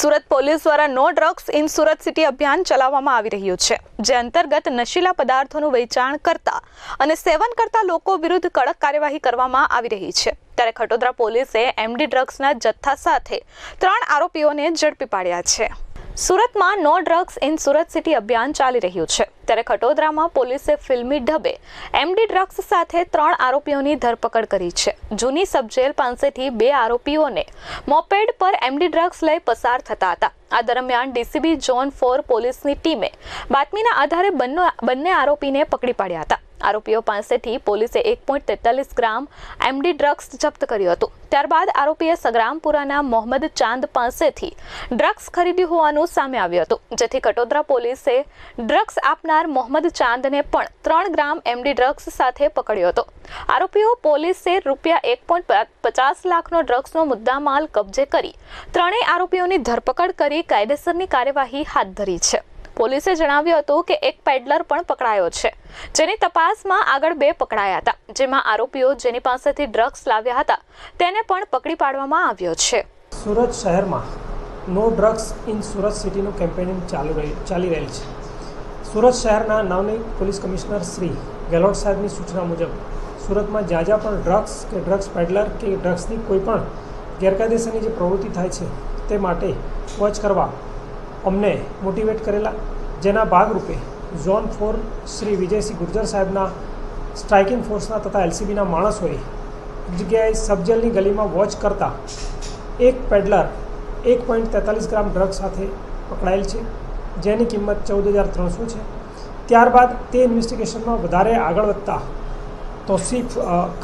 Surat police દ્વારા no drugs in Surat city અભિયાન ચલાવવામાં આવી રહ્યું છે, જે અંતર્ગત નશીલા પદાર્થોનું વેચાણ કરતા અને સેવન કરતા લોકો વિરુદ્ધ કડક કાર્યવાહી કરવામાં આવી રહી છે. ત્યારે ખટોદરા પોલીસે એમડી ડ્રગ્સના જથ્થા સાથે ત્રણ આરોપીઓને ઝડપી પાડ્યા છે. સુરતમાં no drugs in Surat city અભિયાન ચાલી રહ્યું છે. ત્યારે ખટોદરામાં પોલીસે ફિલ્મી ઢબે એમડી ડ્રગ્સ સાથે ત્રણ આરોપીઓની ધરપકડ કરી છે. જૂની સબજેલ પાસેથી બે આરોપીઓને મોપેડ પર એમડી ડ્રગ્સ લઈ પસાર થતા હતા. આ દરમિયાન ડીસીબી ઝોન ફોર પોલીસની ટીમે બાતમીના આધારે બંને બંને આરોપીને પકડી પાડ્યા હતા. આરોપીઓ પાસેથી પોલીસે એક ગ્રામ એમડી ડ્રગ્સ જપ્ત કર્યું હતું. ત્યારબાદ આરોપીએ સગ્રામપુરાના મોહમ્મદ ચાંદ પાસેથી ડ્રગ્સ ખરીદ્યું હોવાનું સામે આવ્યું હતું. જેથી કટોદરા પોલીસે ડ્રગ્સ આપનાર મોહમ્મદ ચાંદને પણ ત્રણ ગ્રામ એમડી ડ્રગ્સ સાથે પકડ્યો હતો. આરોપીઓ પોલીસે રૂપિયા એક પોઈન્ટ પચાસ લાખનો ડ્રગ્સનો મુદ્દામાલ કબજે કરી ત્રણેય આરોપીઓની ધરપકડ કરી કાયદેસરની કાર્યવાહી હાથ ધરી છે. પોલીસે જણાવ્યું હતું કે એક પેડલર પણ પકડાયો છે. જેની તપાસમાં આગળ બે પકડાયા હતા. જેમાં આરોપીઓ જેની પાસેથી ડ્રગ્સ લાવ્યા હતા, તેને પણ પકડી પાડવામાં આવ્યો છે. સુરત શહેરમાં નો ડ્રગ્સ ઇન સુરત સિટીનું કેમ્પેનિંગ ચાલુ ચાલી રહેલ છે. સુરત શહેરના નવનીત પોલીસ કમિશનર શ્રી ગેહલોત સાહેબની સૂચના મુજબ, સુરતમાં જ્યાં જ્યાં પણ ડ્રગ્સ કે ડ્રગ્સ પેડલર કે ડ્રગ્સની કોઈ પણ ગેરકાયદેસરની જે પ્રવૃત્તિ થાય છે, તે માટે વોચ કરવા અમને મોટિવેટ કરેલા જેના ભાગરૂપે ઝોન ફોર શ્રી વિજયસિંહ ગુર્જર સાહેબના સ્ટ્રાઇકિંગ ફોર્સના તથા એલસીબીના માણસોએ જગ્યાએ સબજેલની ગલીમાં વોચ કરતા એક પેડલર એક પોઈન્ટ તેતાલીસ ગ્રામ ડ્રગ સાથે પકડાયેલ છે, જેની કિંમત ચૌદ હજાર ત્રણસો છે. ત્યારબાદ તે ઇન્વેસ્ટિગેશનમાં વધારે આગળ વધતા તોસીફ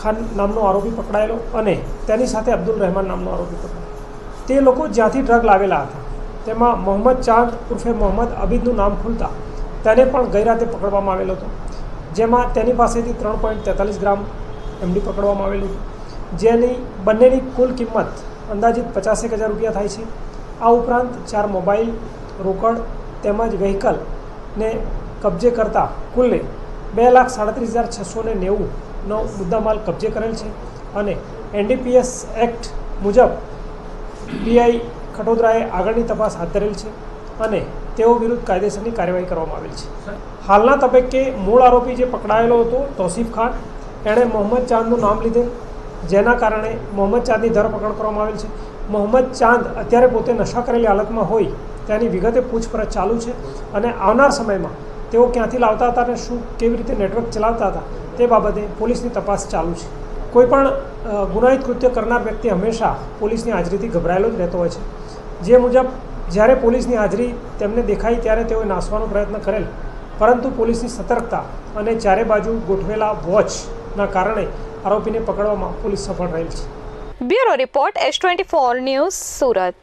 ખાન નામનો આરોપી પકડાયેલો અને તેની સાથે અબ્દુલ રહેમાન નામનો આરોપી પકડાયો તે લોકો જ્યાંથી ડ્રગ લાવેલા હતા તેમાં મોહમ્મદ ચાંદ ઉર્ફે મોહમ્મદ અબીદનું નામ ખુલતા તેને પણ ગઈ રાતે પકડવામાં આવેલો હતો. જેમાં તેની પાસેથી ત્રણ પોઈન્ટ તેતાલીસ ગ્રામ એમડી પકડવામાં આવેલું જેની બંનેની કુલ કિંમત અંદાજિત પચાસેક હજાર રૂપિયા થાય છે. આ ઉપરાંત ચાર મોબાઈલ, રોકડ તેમજ વ્હીકલને કબજે કરતા કુલ્લે બે લાખ સાડત્રીસ હજાર છસો ને નેવુંનો મુદ્દામાલ કબજે કરેલ છે અને એનડીપીએસ એક્ટ મુજબ પીઆઈ ખટોદરાએ આગળની તપાસ હાથ ધરેલ છે અને તેઓ વિરુદ્ધ કાયદેસરની કાર્યવાહી કરવામાં આવેલ છે. હાલના તબક્કે મૂળ આરોપી જે પકડાયેલો હતો, તોસીફ ખાન, એણે મોહમ્મદ ચાંદનું નામ લીધેલ, જેના કારણે મોહમ્મદ ચાંદની ધરપકડ કરવામાં આવેલ છે. મોહમ્મદ ચાંદ અત્યારે પોતે નશા કરેલી હાલતમાં હોય તેની વિગતે પૂછપરછ ચાલુ છે અને આવનાર સમયમાં તેઓ ક્યાંથી લાવતા હતા અને શું કેવી રીતે નેટવર્ક ચલાવતા હતા તે બાબતે પોલીસની તપાસ ચાલુ છે. કોઈપણ ગુનાહિત કૃત્ય કરનાર વ્યક્તિ હંમેશા પોલીસની હાજરીથી ગભરાયેલો જ રહેતો હોય છે. જે મુજબ જ્યારે પોલીસની હાજરી તેમને દેખાઈ ત્યારે તેઓએ નાસવાનો પ્રયત્ન કરેલ. પરંતુ પોલીસની સતર્કતા અને ચારે બાજુ ગોઠવેલા વોચના કારણે આરોપીને પકડવામાં પોલીસ સફળ રહેલ છે. Bureau report S twenty four news Surat.